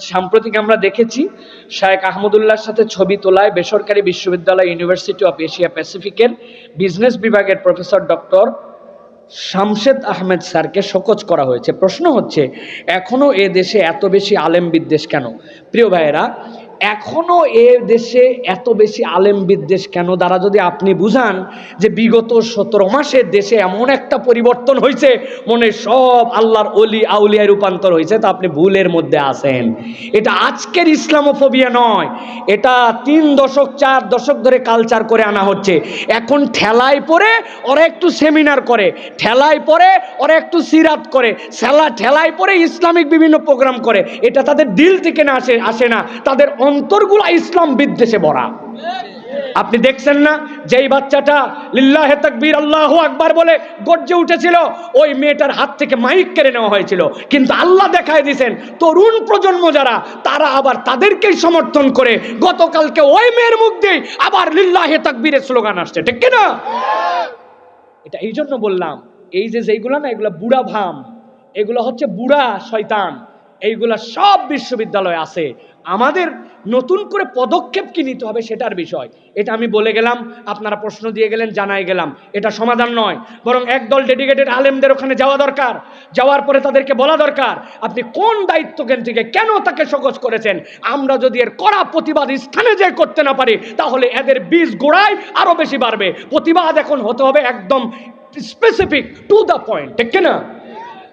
সাম্প্রতিক আমরা দেখেছি শায়েক আহমদুল্লাহর সাথে ছবি তোলায় বেসরকারি বিশ্ববিদ্যালয় ইউনিভার্সিটি অফ এশিয়া প্যাসিফিকের বিজনেস বিভাগের প্রফেসর ডক্টর শামশেদ আহমেদ স্যারকে শোকজ করা হয়েছে। প্রশ্ন হচ্ছে এখনও এ দেশে এত বেশি আলেম বিদ্বেষ কেন? প্রিয় ভাইয়েরা এখনও এ দেশে এত বেশি আলেম বিদ্বেষ কেন? দ্বারা যদি আপনি বুঝান যে বিগত সতেরো মাসে দেশে এমন একটা পরিবর্তন হয়েছে, মনে সব আল্লাহর অলি আউলিয়ায় রূপান্তর হয়েছে, তা আপনি ভুলের মধ্যে আছেন। এটা আজকের ইসলামোফোবিয়া নয়, এটা তিন দশক, চার দশক ধরে কালচার করে আনা হচ্ছে। এখন ঠেলায় পরে ওরা একটু সেমিনার করে, ঠেলায় পরে ওরা একটু সিরাত করে, সেলা ঠেলায় পরে ইসলামিক বিভিন্ন প্রোগ্রাম করে। এটা তাদের দিল থেকে না আসে আসে না, তাদের অন্তরগুলা ইসলাম বিদ্বেষে ভরা। আপনি দেখছেন না? যেই বাচ্চাটা লিল্লাহ তাকবীর আল্লাহ আকবার বলে গর্জে উঠেছিল, ওই মেয়েটার হাত থেকে মাইক কেড়ে নেওয়া হয়েছিল। কিন্তু আল্লাহ দেখায় দিয়েছেন তরুণ প্রজন্ম যারা, তারা আবার তাদেরকেই সমর্থন করে গতকালকে ওই মেয়ের মুখ দিয়ে আবার লিল্লাহ তাকবীরের স্লোগান আসছে। ঠিক কিনা? এটা এই জন্য বললাম, এই যে যেইগুলো না, এগুলো বুড়া ভাম, এগুলো হচ্ছে বুড়া শয়তান, এইগুলা সব বিশ্ববিদ্যালয়ে আছে। আমাদের নতুন করে পদক্ষেপ কি নিতে হবে সেটার বিষয়। এটা আমি বলে গেলাম, আপনারা প্রশ্ন দিয়ে গেলেন, জানাই গেলাম। এটা সমাধান নয়, বরং একদল ডেডিকেটেড আলেমদের ওখানে যাওয়া দরকার। যাওয়ার পরে তাদেরকে বলা দরকার, আপনি কোন দায়িত্বজ্ঞান থেকে কেন তাকে সকোজ করেছেন? আমরা যদি এর কড়া প্রতিবাদ স্থানে যে করতে না পারি, তাহলে এদের বীজ গোড়ায় আরও বেশি বাড়বে। প্রতিবাদ এখন হতে হবে একদম স্পেসিফিক টু দ্য পয়েন্ট ঠিক কিনা?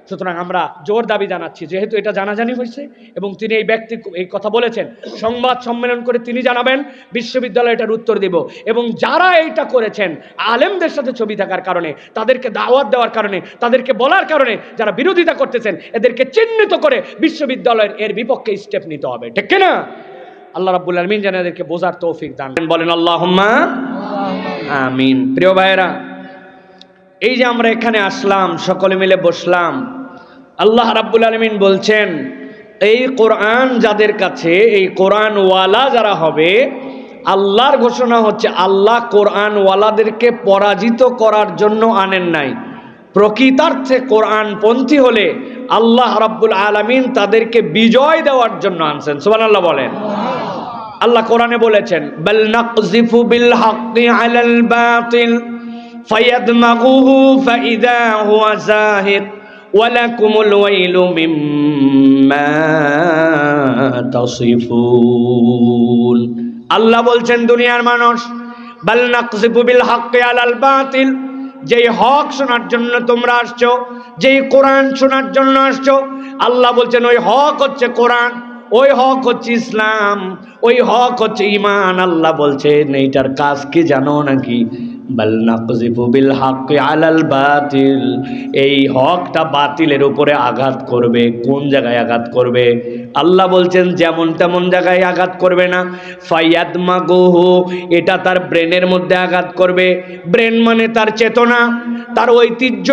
সুতরাং আমরা জোর দাবি জানাচ্ছি, যেহেতু এটা জানাজানি হয়েছে এবং তিনি এই ব্যক্তি এই কথা বলেছেন, সংবাদ সম্মেলন করে তিনি জানাবেন বিশ্ববিদ্যালয় এটার উত্তর দিব এবং যারা এইটা করেছেন, আলেমদের সাথে ছবি থাকার কারণে, তাদেরকে দাওয়াত দেওয়ার কারণে, তাদেরকে বলার কারণে যারা বিরোধিতা করতেছেন, এদেরকে চিহ্নিত করে বিশ্ববিদ্যালয়ের এর বিপক্ষে স্টেপ নিতে হবে, ঠিক কিনা আল্লাহ রাব্বুল আলমিন যেন এদেরকে বোঝার তৌফিক দান। বলেন আল্লাহ আমিন প্রিয় ভাইয়েরা এই যে আমরা এখানে আসলাম, সকলে মিলে বসলাম, আল্লাহ রাব্বুল আলমিন বলছেন, এই কোরআন যাদের কাছে, এই কোরআন ওয়ালা যারা হবে, আল্লাহর ঘোষণা হচ্ছে আল্লাহ কোরআন ওয়ালাদেরকে পরাজিত করার জন্য আনেন নাই। প্রকৃতার্থে কোরআন পন্থী হলে আল্লাহ রাব্বুল আলামিন তাদেরকে বিজয় দেওয়ার জন্য আনছেন। সুবহানাল্লাহ বলেন। আল্লাহ কোরআনে বলেছেন, বাল নাকযিফু বিল হাক্কি আলাল বাতিল। ফায়াদমাগুহু ফাইদা হুয়া জাহিক ওয়ালাকুমুল ওয়াইলু মিম্মা তাসিফুন। আল্লাহ বলছেন, দুনিয়ার মানুষ, বাল নাকযিফু বিল হাক্কি আলাল বাতিল, যেই হক শোনার জন্য তোমরা আসছো, যেই কোরআন শোনার জন্য আসছো, আল্লাহ বলছেন, ওই হক হচ্ছে কোরআন, ওই হক হচ্ছে ইসলাম, ওই হক হচ্ছে ইমান আল্লাহ বলছেন, এইটার কাজ কি জানো নাকি? বাল নাকযিফু বিল হাক্কি আলাল বাতিল। এই হকটা বাতিলের উপরে আঘাত করবে। কোন জায়গায় আঘাত করবে? আল্লাহ বলছেন, যেমন তেমন জায়গায় আঘাত করবে না। ফাইয়াদ মাগুহু এটা তার ব্রেনের মধ্যে আঘাত করবে। ব্রেন মানে তার চেতনা, তার ঐতিহ্য,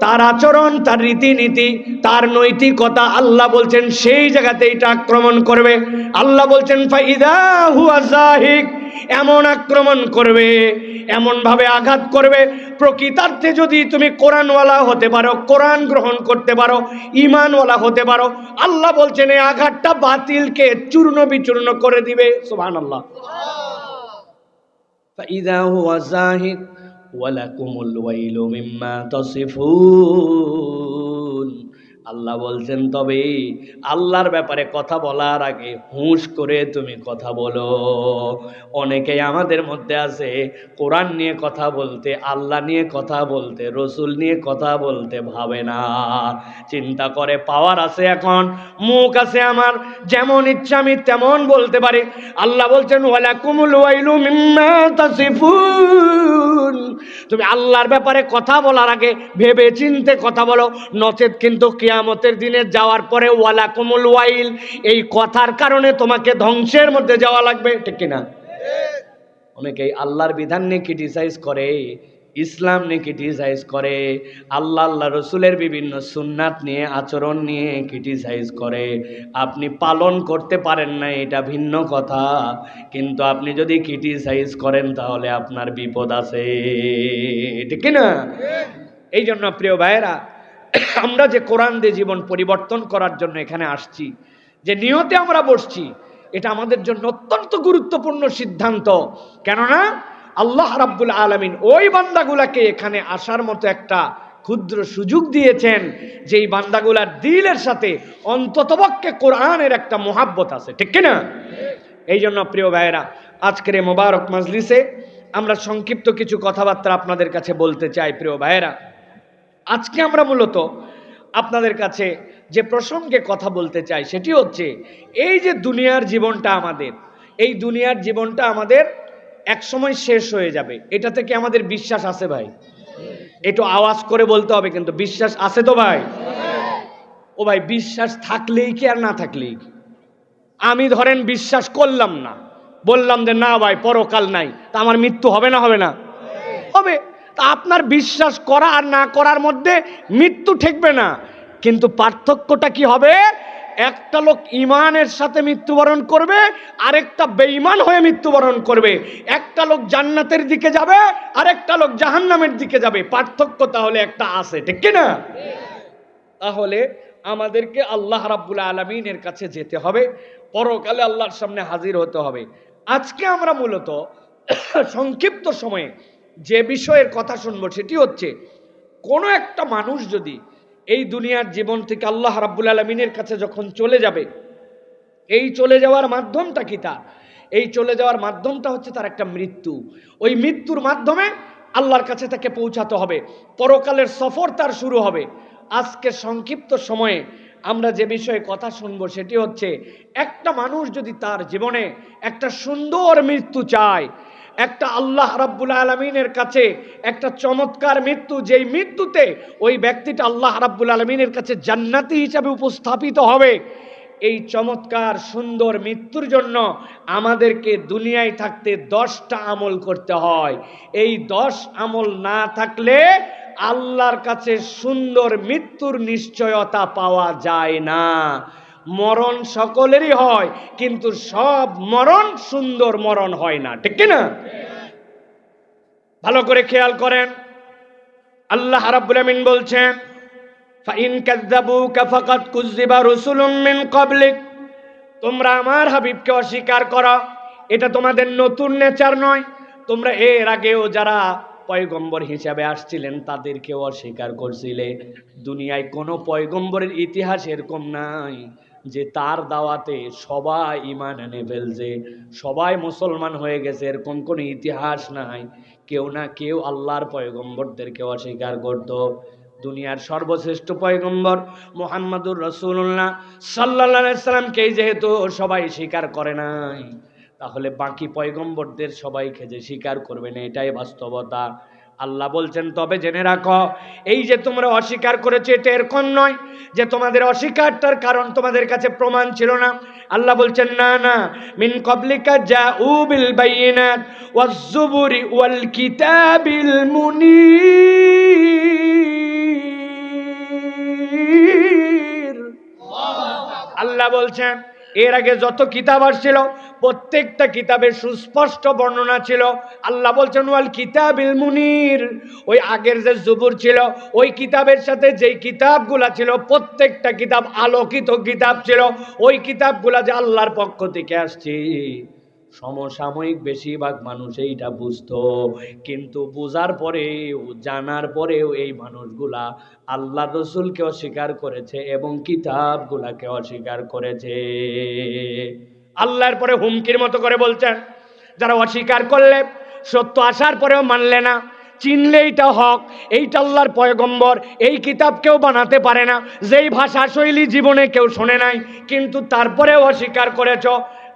তার আচরণ, তার রীতিনীতি, তার নৈতিকতা। আল্লাহ বলছেন, সেই জায়গাতে এটা আক্রমণ করবে। আল্লাহ বলছেন, ফাইদা হুয়া জাহিক এমন আক্রমণ করবে এমন ভাবে আঘাত করবে প্রকৃতার্থে যদি তুমি কোরআনওয়ালা হতে পারো কোরআন গ্রহণ করতে পারো ইমানওয়ালা হতে পারো আল্লাহ বলছেন এই আঘাতটা বাতিলকে চূর্ণ বিচূর্ণ করে দিবে সুবহানাল্লাহ فإذا هو زاهد ولكم الويل مما تصفون আল্লাহ বলছেন, তবে আল্লাহর ব্যাপারে কথা বলার আগে হুঁশ করে তুমি কথা বলো। অনেকেই আমাদের মধ্যে আছে, কোরআন নিয়ে কথা বলতে, আল্লাহ নিয়ে কথা বলতে, রসুল নিয়ে কথা বলতে ভাবে না। চিন্তা করে, পাওয়ার আছে এখন, মুখ আছে আমার, যেমন ইচ্ছা আমি তেমন বলতে পারি। আল্লাহ বলছেন, ওয়ালাকুমুল ওয়াইলু মিম্মা তাসিফুন। তুমি আল্লাহর ব্যাপারে কথা বলার আগে ভেবে চিনতে কথা বলো। নচেত কিন্তু কেয়ামতের দিনে যাওয়ার পরে ওয়ালা কুমুল ওয়াইল এই কথার কারণে তোমাকে ধ্বংসের মধ্যে যাওয়া লাগবে ঠিক কিনা? অনেকেই আল্লাহর বিধান নিয়ে ক্রিটিসাইজ করে। ইসলাম নিয়ে ক্রিটিসাইজ করে, আল্লাহ আল্লাহ রসুলের বিভিন্ন সুন্নাত নিয়ে, আচরণ নিয়ে ক্রিটিসাইজ করে। আপনি পালন করতে পারেন না, এটা ভিন্ন কথা। কিন্তু আপনি যদি ক্রিটিসাইজ করেন, তাহলে আপনার বিপদ আছে। ঠিক না এই জন্য প্রিয় ভাইয়েরা, আমরা যে কোরআন দিয়ে জীবন পরিবর্তন করার জন্য এখানে আসছি, যে নিয়তে আমরা বসছি, এটা আমাদের জন্য অত্যন্ত গুরুত্বপূর্ণ সিদ্ধান্ত। কেননা আল্লাহ রাব্বুল আলামিন ওই বান্দাগুলাকে এখানে আসার মতো একটা ক্ষুদ্র সুযোগ দিয়েছেন, যেই বান্দাগুলার দিলের সাথে অন্ততপক্ষে কোরআনের একটা মোহাব্বত আছে, ঠিক কিনা? এই জন্য প্রিয় ভাইয়েরা, আজকের মোবারক মাজলিসে আমরা সংক্ষিপ্ত কিছু কথাবার্তা আপনাদের কাছে বলতে চাই, প্রিয় ভাইয়েরা। আজকে আমরা মূলত আপনাদের কাছে যে প্রসঙ্গে কথা বলতে চাই, সেটি হচ্ছে, এই যে দুনিয়ার জীবনটা আমাদের, এই দুনিয়ার জীবনটা আমাদের এক সময় শেষ হয়ে যাবে। এটা থেকে আমাদের বিশ্বাস আছে ভাই। একটু আওয়াজ করে বলতে হবে কিন্তু বিশ্বাস আছে তো ভাই? ও ভাই, বিশ্বাস থাকলেই কি আর না থাকলেই আমি ধরেন বিশ্বাস করলাম না। বললাম যে না ভাই, পরকাল নাই। তা আমার মৃত্যু হবে না হবে না? হবে। তা আপনার বিশ্বাস করা আর না করার মধ্যে মৃত্যু ঠেকবে না। কিন্তু পার্থক্যটা কি হবে? একটা লোক ইমানের সাথে মৃত্যুবরণ করবে, আরেকটা বেঈমান হয়ে মৃত্যুবরণ করবে। একটা লোক জান্নাতের দিকে যাবে, আরেকটা লোক জাহান্নামের দিকে যাবে। পার্থক্য তাহলে একটা আছে, ঠিক কি না তাহলে আমাদেরকে আল্লাহ রাব্বুল আলমিনের কাছে যেতে হবে। পরকালে আল্লাহর সামনে হাজির হতে হবে। আজকে আমরা মূলত সংক্ষিপ্ত সময়ে যে বিষয়ের কথা শুনব, সেটি হচ্ছে, কোনো একটা মানুষ যদি এই দুনিয়ার জীবন থেকে আল্লাহ রাব্বুল আলমিনের কাছে যখন চলে যাবে, এই চলে যাওয়ার মাধ্যমটা কি তার? এই চলে যাওয়ার মাধ্যমটা হচ্ছে তার একটা মৃত্যু। ওই মৃত্যুর মাধ্যমে আল্লাহর কাছে তাকে পৌঁছাতে হবে। পরকালের সফর তার শুরু হবে। আজকে সংক্ষিপ্ত সময়ে আমরা যে বিষয়ে কথা শুনব সেটি হচ্ছে, একটা মানুষ যদি তার জীবনে একটা সুন্দর মৃত্যু চায় একটা আল্লাহ রাব্বুল আলমিনের কাছে একটা চমৎকার মৃত্যু, যেই মৃত্যুতে ওই ব্যক্তিটা আল্লাহ রাব্বুল আলমিনের কাছে জান্নাতি হিসাবে উপস্থাপিত হবে। এই চমৎকার, সুন্দর মৃত্যুর জন্য আমাদেরকে দুনিয়ায় থাকতে দশটা আমল করতে হয়। এই দশ আমল না থাকলে আল্লাহর কাছে সুন্দর মৃত্যুর নিশ্চয়তা পাওয়া যায় না। মরণ সকলেরই হয়, কিন্তু সব মরণ সুন্দর মরণ হয় না, ঠিক না ভালো করে খেয়াল করেন। আল্লাহ রাব্বুল বলছেন, ফাইন কাযযাবুকা ফাকাদ কুযযিবা রুসুলুম মিন ক্বাবলিক। তোমরা আমার হাবিবকে অস্বীকার করো, এটা তোমাদের নতুন নেচার নয়। তোমরা এর আগেও যারা পয়গম্বর হিসাবে আসছিলেন, তাদেরকেও অস্বীকার করছিলে। দুনিয়ায় কোনো পয়গম্বরের ইতিহাস এরকম নাই। যে তার দাওয়াতে সবাই ইমান এনে ফেলছে, সবাই মুসলমান হয়ে গেছে, এরকম কোনো ইতিহাস নাই। কেউ না কেউ আল্লাহর পয়গম্বরদেরকে অস্বীকার করত। দুনিয়ার সর্বশ্রেষ্ঠ পয়গম্বর মোহাম্মদুর রসুল্লাহ সাল্লা যেহেতু সবাই স্বীকার করে নাই, তাহলে বাকি পয়গম্বরদের সবাইকে যে স্বীকার করবে না, এটাই বাস্তবতা। আল্লাহ বলছেন, তবে জেনে রাখো, এই যে তোমরা অস্বীকার করেছ, এটা এরকম নয় যে তোমাদের অস্বীকারটার কারণ তোমাদের কাছে প্রমাণ ছিল না? আল্লাহ বলছেন, না না। মিন কবলিকা যা উবিল বাইনাত ওয়াজ-জুবুরি ওয়াল কিতাবিল মুনির। আল্লাহ বলছেন এর আগে যত কিতাব আসছিল, প্রত্যেকটা কিতাবের সুস্পষ্ট বর্ণনা ছিল। আল্লাহ বলছেন, ওয়াল কিতাবিল মুনির। ওই আগের যে জুবুর ছিল, ওই কিতাবের সাথে যেই কিতাবগুলা ছিল, প্রত্যেকটা কিতাব আলোকিত কিতাব ছিল। ওই কিতাবগুলা যে আল্লাহর পক্ষ থেকে আসছে। সমসাময়িক বেশিরভাগ মানুষ এইটা বুঝতো। কিন্তু বোঝার পরেও জানার পরেও এই মানুষগুলা আল্লাহ রসুলকে অস্বীকার করেছে এবং কিতাবগুলাকে অস্বীকার করেছে। আল্লাহর পরে হুমকির মতো করে বলছেন যারা অস্বীকার করলে সত্য আসার পরেও মানলে না। চিনলে এইটা হক, এইটা আল্লাহর পয়গম্বর, এই কিতাব কেউ বানাতে পারে না। যেই ভাষা শৈলী জীবনে কেউ শোনে নাই, কিন্তু তারপরেও অস্বীকার করেছ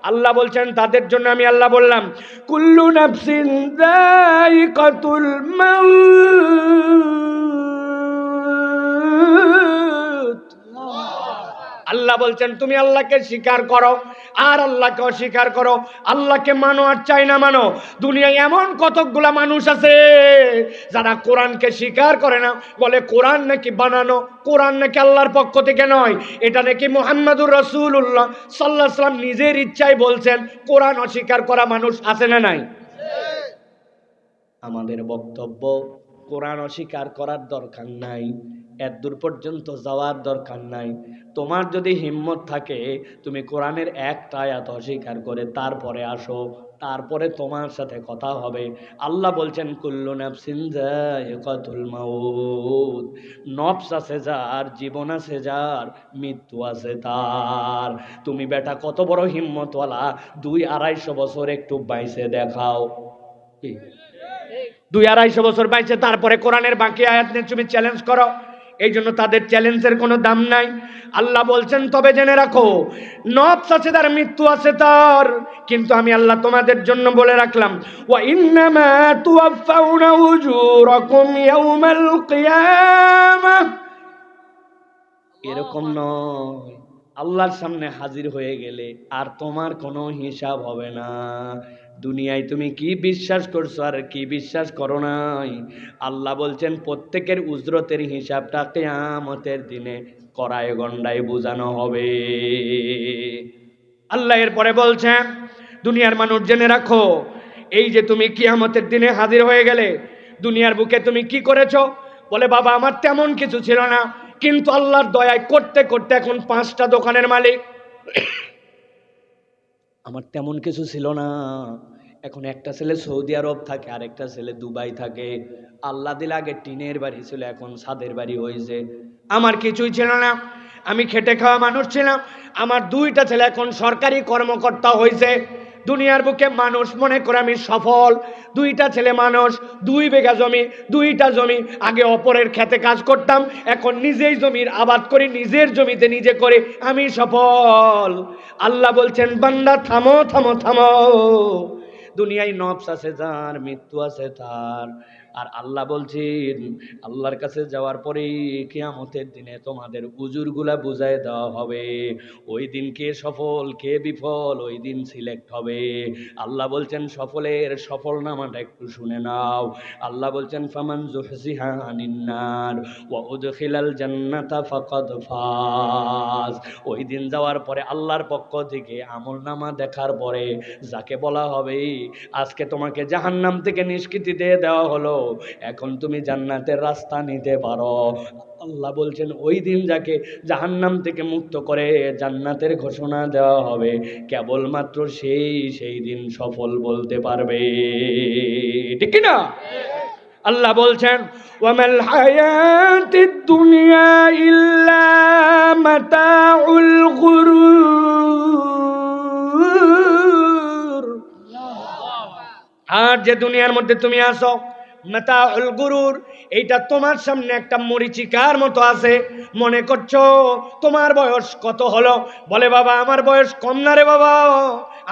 আল্লাহ বলছেন তাদের জন্য আমি আল্লাহ বললাম কুল্লু নাফসিন দায়িকাতুল মাউত। আল্লাহ বলছেন, তুমি আল্লাহকে স্বীকার করো আর আল্লাহকে অস্বীকার করো। আল্লাহকে মানো আর চাই না মানো। দুনিয়ায় এমন কতকগুলা মানুষ আছে যারা কোরআনকে স্বীকার করে না। বলে, কোরআন নাকি বানানো? কোরআন নাকি আল্লাহর পক্ষ থেকে নয়? এটা নাকি মোহাম্মদুর রসুল্লাহ সাল্লাহ সাল্লাম নিজের ইচ্ছায় বলছেন, কোরআন অস্বীকার করা মানুষ আছে না নাই? আমাদের বক্তব্য, কোরআন অস্বীকার করার দরকার নাই। এত দূর পর্যন্ত যাওয়ার দরকার নাই। তোমার যদি হিম্মত থাকে, তুমি কোরআনের একটা আয়াত অস্বীকার করে তারপরে আসো, তারপরে তোমার সাথে কথা হবে। আল্লাহ বলছেন, কুল্লু নাফসিন যায়িকাতুল মাউত। নফস আছে যার, জীবন আছে যার, মৃত্যু আছে তার। তুমি বেটা কত বড় হিম্মতওয়ালা, দুই আড়াইশো বছর একটু বাইসে দেখাও। দুই আড়াইশো বছর বাইছে তারপরে কোরআনের বাকি আয়াত নিয়ে তুমি চ্যালেঞ্জ করো। এই জন্য তাদের চ্যালেঞ্জের কোনো দাম নাই। আল্লাহ বলছেন, তবে জেনে রাখো, নফস আছে তার, মৃত্যু আছে তার। কিন্তু আমি আল্লাহ তোমাদের জন্য বলে রাখলাম, ওয়া ইন্নামা এরকম নয়। আল্লাহর সামনে হাজির হয়ে গেলে আর তোমার কোনো হিসাব হবে না। দুনিয়ায় তুমি কি বিশ্বাস করছ আর কি বিশ্বাস করো নাই? আল্লাহ বলছেন, প্রত্যেকের উজরতের হিসাবটা কেয়ামতের দিনে করায় গন্ডায় বোঝানো হবে। আল্লাহ এরপরে বলছেন, দুনিয়ার মানুষ জেনে রাখো, এই যে তুমি কিয়ামতের দিনে হাজির হয়ে গেলে, দুনিয়ার বুকে তুমি কি করেছ? বলে, বাবা, আমার তেমন কিছু ছিল না, কিন্তু আল্লাহর দয়ায় করতে করতে এখন পাঁচটা দোকানের মালিক। আমার তেমন কিছু ছিল না। এখন একটা ছেলে সৌদি আরব থাকে আর একটা ছেলে দুবাই থাকে। আল্লাহ দিলে আগে টিনের বাড়ি ছিল, এখন ছাদের বাড়ি হয়েছে আমার কিছুই ছিল না। আমি খেটে খাওয়া মানুষ ছিলাম। আমার দুইটা ছেলে এখন সরকারি কর্মকর্তা হয়েছে দুনিয়ার বুকে মানুষ মনে করে আমি সফল। দুইটা ছেলে মানুষ, দুই বিঘা জমি, দুইটা জমি, আগে অপরের খেতে কাজ করতাম। এখন নিজেই জমির আবাদ করি, নিজের জমিতে নিজে করে আমি সফল। আল্লাহ বলছেন, বান্দা, থামো থামো থামো। দুনিয়ায় নবস আছে যার, মৃত্যু আছে তার। আর আল্লাহ বলছেন, আল্লাহর কাছে যাওয়ার পরেই কেয়ামতের দিনে তোমাদের উজুরগুলা বুঝায় দেওয়া হবে। ওই দিন কে সফল, কে বিফল, ওই দিন সিলেক্ট হবে। আল্লাহ বলছেন, সফলের সফল নামাটা একটু শুনে নাও। আল্লাহ বলছেন, ফামান জুহজিহা আনিন্নার, ওয়া উদখিলাল জান্নাতা ফাকাদ ফাজ। ওই দিন যাওয়ার পরে আল্লাহর পক্ষ থেকে আমল নামা দেখার পরে যাকে বলা হবে, আজকে তোমাকে জাহান্নাম থেকে নিষ্কৃতি দিয়ে দেওয়া হলো। এখন তুমি জান্নাতের রাস্তা নিতে পারো। আল্লাহ বলছেন ওই দিন যাকে জাহান্নাম থেকে মুক্ত করে জান্নাতের ঘোষণা দেওয়া হবে কেবলমাত্র সেই সেই দিন সফল বলতে পারবে। ঠিক না আল্লাহ বলছেন ওয়ামাল হায়াতিদ দুনিয়া ইল্লা মাতাউল গুরুর। আর যে দুনিয়ার মধ্যে তুমি আসো মেতাউল গুরুর, এইটা তোমার সামনে একটা মরিচিকার মতো আছে। মনে করছ, তোমার বয়স কত হলো? বলে, বাবা, আমার বয়স কম না রে বাবা।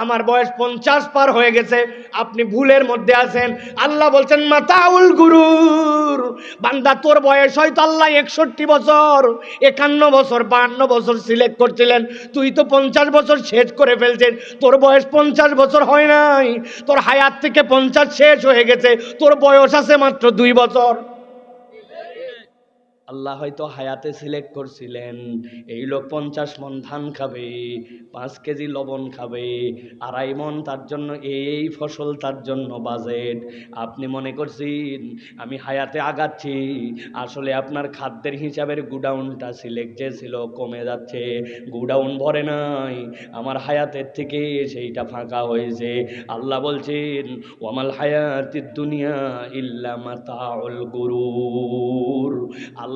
আমার বয়স পঞ্চাশ পার হয়ে গেছে, আপনি ভুলের মধ্যে আছেন। আল্লাহ বলছেন, মাতাউল গুরুর, বান্দা তোর বয়স হয়তো আল্লাহ একষট্টি বছর, একান্ন বছর বান্ন বছর সিলেক্ট করছিলেন। তুই তো পঞ্চাশ বছর শেষ করে ফেলছেন, তোর বয়স পঞ্চাশ বছর হয় নাই। তোর হায়াত থেকে পঞ্চাশ শেষ হয়ে গেছে, তোর বয়স আছে মাত্র দুই বছর। আল্লাহ হয়তো হায়াতে সিলেক্ট করছিলেন, এই লোক পঞ্চাশ মন ধান খাবে, পাঁচ কেজি লবণ খাবে, আড়াই মন তার জন্য এই ফসল তার জন্য বাজেট আপনি মনে করছেন, আমি হায়াতে আগাচ্ছি, আসলে আপনার খাদ্যের হিসাবের গুডাউনটা সিলেক্ট যে ছিল কমে যাচ্ছে, গুডাউন ভরে নাই, আমার হায়াতের থেকে সেইটা ফাঁকা হয়েছে। আল্লাহ বলছেন, ওয়ামাল হায়াতির দুনিয়া ইল্লা মাতাউল গুরুর।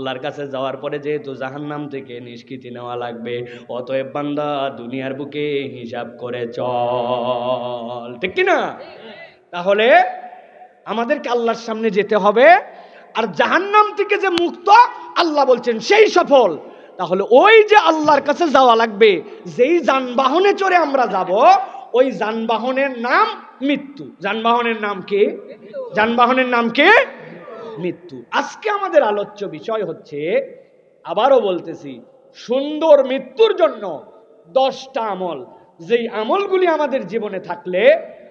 আল্লাহর কাছে যাওয়ার পরে যেহেতু জাহান্নাম থেকে নিষ্কৃতি নেওয়া লাগবে, অতএব বান্দা দুনিয়ার বুকে হিসাব করে চল। ঠিক কি না? তাহলে আমাদেরকে আল্লাহর সামনে যেতে হবে। আর জাহান্নাম থেকে যে মুক্ত আল্লাহ বলছেন, সেই সফল। তাহলে ওই যে আল্লাহর কাছে যাওয়া লাগবে, যেই যানবাহনে চড়ে আমরা যাব, ওই যানবাহনের নাম মৃত্যু। যানবাহনের নাম কি? যানবাহনের নাম কি? মৃত্যু। আজকে আমাদের আলোচ্য বিষয় হচ্ছে, আবারও বলতেছি, সুন্দর মৃত্যুর জন্য দশটা আমল। যেই আমলগুলি আমাদের জীবনে থাকলে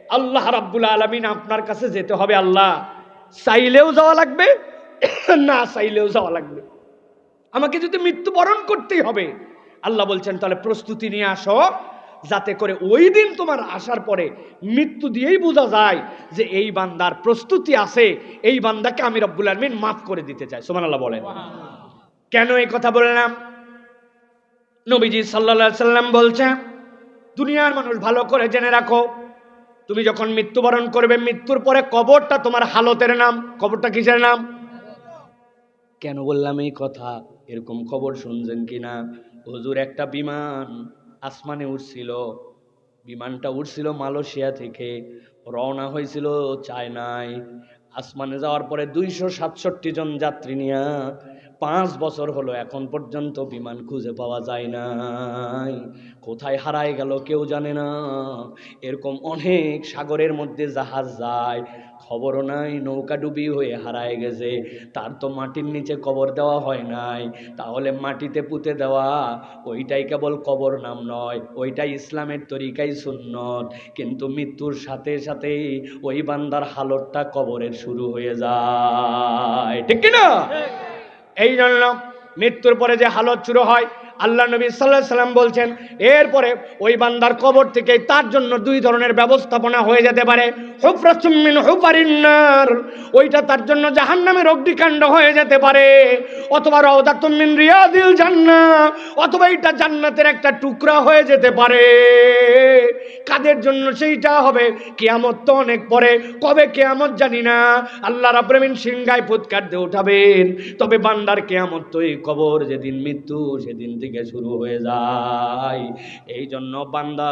আল্লাহ রাব্বুল আলমিন আপনার কাছে যেতে হবে আল্লাহ। চাইলেও যাওয়া লাগবে, না চাইলেও যাওয়া লাগবে। আমাকে যদি মৃত্যুবরণ করতেই হবে, আল্লাহ বলছেন, তাহলে প্রস্তুতি নিয়ে আসো যাতে করে ওই দিন তোমার আসার পরে মৃত্যু দিয়েই বোঝা যায় যে এই বান্দার প্রস্তুতি আছে, এই বান্দাকে আমি রব্বুল আলমিন মাফ করে দিতে চাই। সোমান আল্লাহ বলেন। কেন এই কথা বললাম? নবীজি সাল্লা সাল্লাম বলছে দুনিয়ার মানুষ ভালো করে জেনে রাখো, তুমি যখন মৃত্যুবরণ করবে, মৃত্যুর পরে কবরটা তোমার হালতের নাম, কবরটা কিসের নাম? কেন বললাম এই কথা? এরকম খবর শুনছেন কিনা? হজুর একটা বিমান আসমানে উঠছিল বিমানটা উঠছিল মালয়েশিয়া থেকে, রওনা হয়েছিল চায়নায়। আসমানে যাওয়ার পরে দুইশো সাতষট্টি জন যাত্রী নিয়ে পাঁচ বছর হলো, এখন পর্যন্ত বিমান খুঁজে পাওয়া যায় নাই। কোথায় হারায় গেল কেউ জানে না। এরকম অনেক সাগরের মধ্যে জাহাজ যায়, খবরও নাই, নৌকা ডুবি হয়ে হারায় গেছে। তার তো মাটির নিচে কবর দেওয়া হয় নাই। তাহলে মাটিতে পুঁতে দেওয়া, ওইটাই কেবল কবর নাম নয়, ওইটাই ইসলামের তরিকাই সুন্নত। কিন্তু মৃত্যুর সাথে সাথে ওই বান্দার হালতটা কবরের শুরু হয়ে যায়। ঠিক কি না এই জন্য মৃত্যুর পরে যে হালত শুরু হয় আল্লাহ নবী সাল্লাহ সাল্লাম বলছেন, এরপরে ওই বান্দার কবর থেকে তার জন্য দুই ধরনের ব্যবস্থাপনা হয়ে যেতে পারে। হুফরাসুমিন হুফারিন্নার ওইটা তার জন্য জাহান্নামের অগ্নিকাণ্ড হয়ে যেতে পারে। অথবা রওদাতুমিন রিয়াদিল জান্না অথবা এটা জান্নাতের একটা টুকরা হয়ে যেতে পারে। কাদের জন্য সেইটা হবে, কেয়ামত তো অনেক পরে, কবে কেয়ামত জানি না। আল্লাহ রাব্রামিন সিংহায় ফুৎকার দিয়ে উঠাবেন। তবে বান্দার কেয়ামত তো এই কবর, যেদিন মৃত্যু, সেদিন থেকে শুরু হয়ে যায়। এই জন্য বান্দা,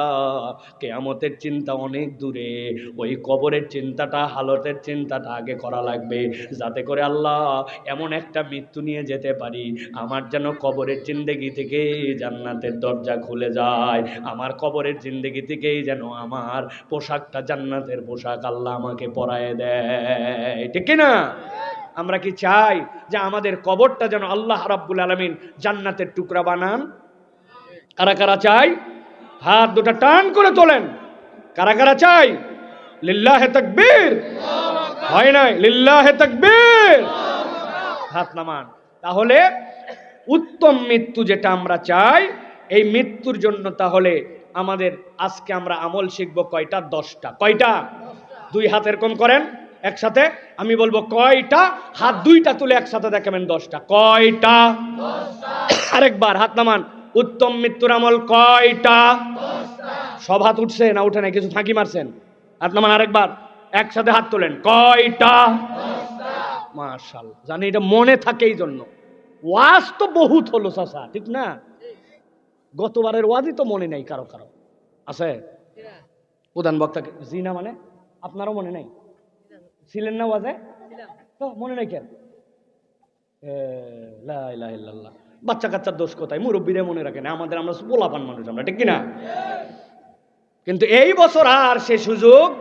কেয়ামতের চিন্তা অনেক দূরে। ওই কবরের চিন্তাটা, হালতের চিন্তাটা আগে করা লাগবে। যাতে করে আল্লাহ এমন একটা মৃত্যু নিয়ে যেতে পারি। আমার যেন কবরের জিন্দেগি থেকে জান্নাতের দরজা খুলে যায়। আমার কবরের জিন্দেগি থেকেই যেন আমার পোশাকটা জান্নাতের পোশাক আল্লাহ আমাকে পরায় দেয়। ঠিক কি না আমরা কি চাই যে আমাদের কবরটা যেন আল্লাহ রাব্বুল আলমিন জান্নাতের টুকরা বানান? কারা কারা চাই? হাত দুটা টান করে তোলেন। কারা কারা চাই? লিল্লাহে তাকবীর। হয় নাই? লিল্লাহে তাকবীর। হাত নামান। তাহলে উত্তম মৃত্যু যেটা আমরা চাই, এই মৃত্যুর জন্য তাহলে আমাদের আজকে আমরা আমল শিখব কয়টা? দশটা। কয়টা? দুই হাত এরকম করেন। একসাথে? আমি বলব কয়টা? হাত দুইটা তুলে একসাথে দেখাবেন দশটা। কয়টা? আরেকবার হাত নামান। উত্তম মৃত্যুর আমল কয়টা? সব হাত উঠছে না উঠে না কিছু ফাঁকি মারছেন? হাত নামান আরেকবার। একসাথে হাত তোলেন। কয়টা? মার্শাল জানি এটা মনে থাকে এই জন্য ওয়াজ তো বহুত হলো চাষা ঠিক না? গতবারের ওয়াজই তো মনে নেই কারও কারও। আছে? প্রধান বক্তাকে জি না মানে? আপনারও মনে নেই? ছিলেন না ওয়াজে? তো মনে নেই কেন। বাচ্চা কাচ্চার দোষ কোথায়? মুরব্বীরা মনে রাখেন আমাদের আমরা পোলাপান মানুষ আমরা ঠিক কিনা? কিন্তু এই বছর আর সে সুযোগ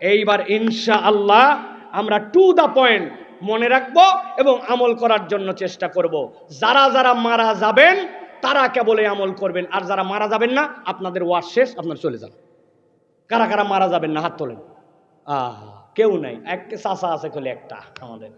এইবার ইনশা আল্লাহ আমরা টু দা পয়েন্ট মনে রাখব এবং আমল করার জন্য চেষ্টা করব। যারা যারা মারা যাবেন তারা কেবল আমল করবেন। আর যারা মারা যাবেন না আপনাদের ওয়ার শেষ আপনার চলে যান। কারা কারা মারা যাবেন না হাত তোলেন। আহ। কেউ নাই এক চাষা আছে খালি একটা আমাদের।